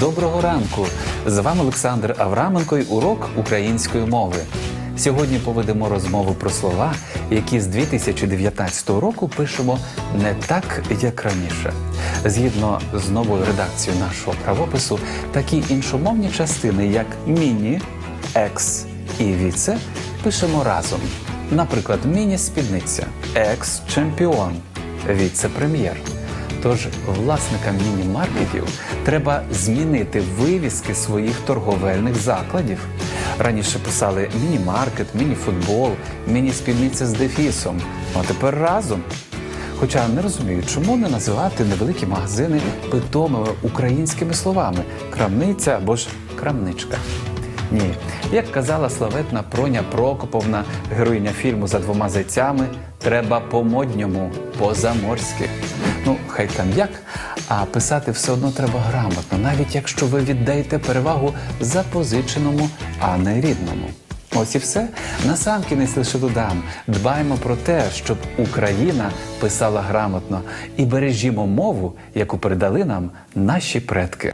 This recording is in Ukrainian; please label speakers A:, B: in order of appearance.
A: Доброго ранку! З вами Олександр Авраменко і урок української мови. Сьогодні поведемо розмову про слова, які з 2019 року пишемо не так, як раніше. Згідно з новою редакцією нашого правопису, такі іншомовні частини, як міні, екс і віце, пишемо разом. Наприклад, міні-спідниця, екс-чемпіон, віце-прем'єр. Тож власникам міні-маркетів треба змінити вивіски своїх торговельних закладів. Раніше писали міні-маркет, міні-футбол, міні-спідниця з дефісом. А тепер разом. Хоча не розумію, чому не називати невеликі магазини питомими українськими словами крамниця або ж крамничка. Ні, як казала славетна Проня Прокоповна, героїня фільму за двома зайцями, треба по-модньому, по-заморськи. Ну, хай там як, а писати все одно треба грамотно, навіть якщо ви віддаєте перевагу запозиченому, а не рідному. Ось і все. Насамкінець лише додам. Дбаємо про те, щоб Україна писала грамотно і бережімо мову, яку передали нам наші предки.